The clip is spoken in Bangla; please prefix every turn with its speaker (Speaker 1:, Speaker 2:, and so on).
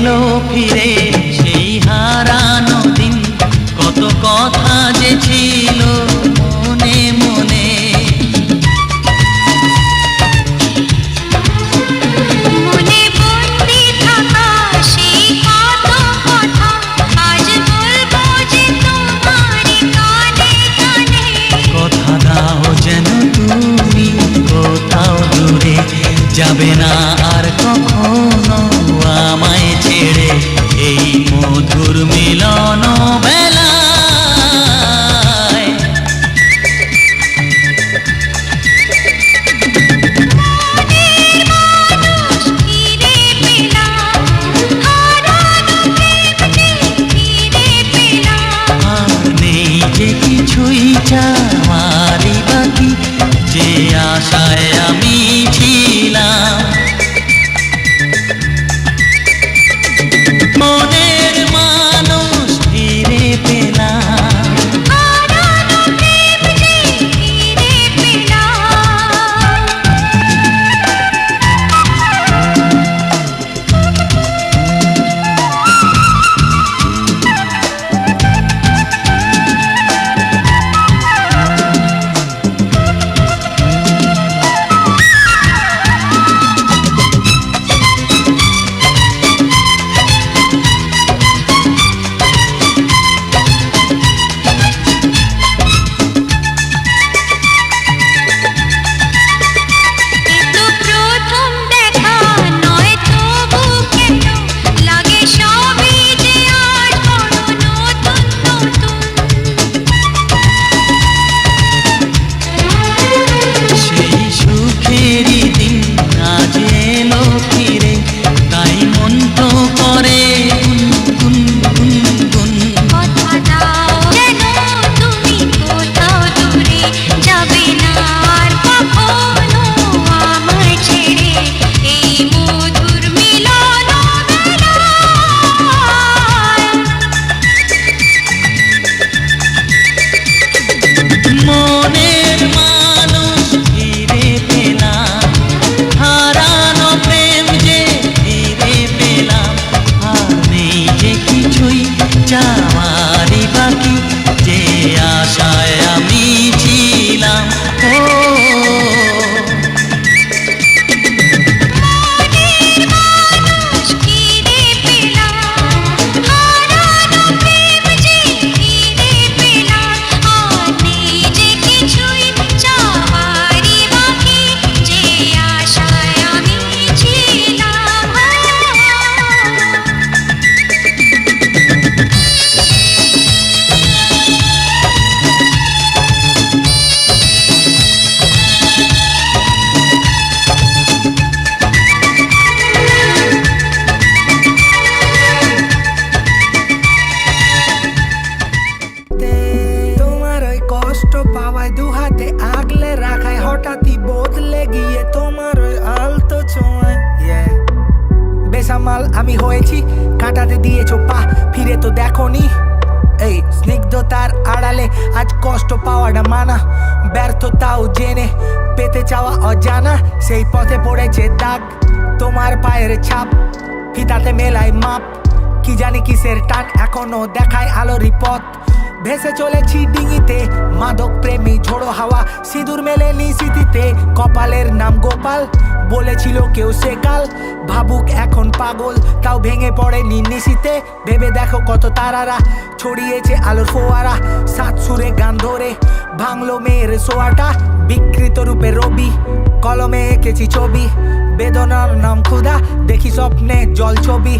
Speaker 1: এলো ফিরে সেই হারানো দিন। কত কথা যে মিলন বেলায়
Speaker 2: বেসামাল আমি হয়েছি। কাটাতে দিয়েছ পা, ফিরে তো দেখো নি এই স্নিগ্ধতার আড়ালে আজ কষ্ট পাওয়াটা মানা। ব্যর্থতাও জেনে পেতে চাওয়া অজানা। সেই পথে পড়েছে দাগ, তোমার পায়ের ছাপ। ফিতাতে মেলায় মাপ, কি জানি কিসের টান, এখনও দেখায় আলোরই পথ। ভেসে চলেছি ডিঙিতে। মাদক প্রেমী ঝোড়ো হাওয়া, সিঁদুর মেলে স্মৃতিতে। কপালের নাম গোপাল, বলেছিল কেউ সে কাল। ভাবুক এখন পাগল, তাও ভেঙে পড়ে নিশিতে। ভেবে দেখো কত তারারা, ছড়িয়েছে আলোর ফোয়ারা। সাত সুরে গান ধরে ভাঙলো মেয়ের সোয়াটা বিকৃত রূপে রবি, কলমে এঁকেছি ছবি। বেদনার নাম ক্ষুধা দেখি স্বপ্নে জল ছবি।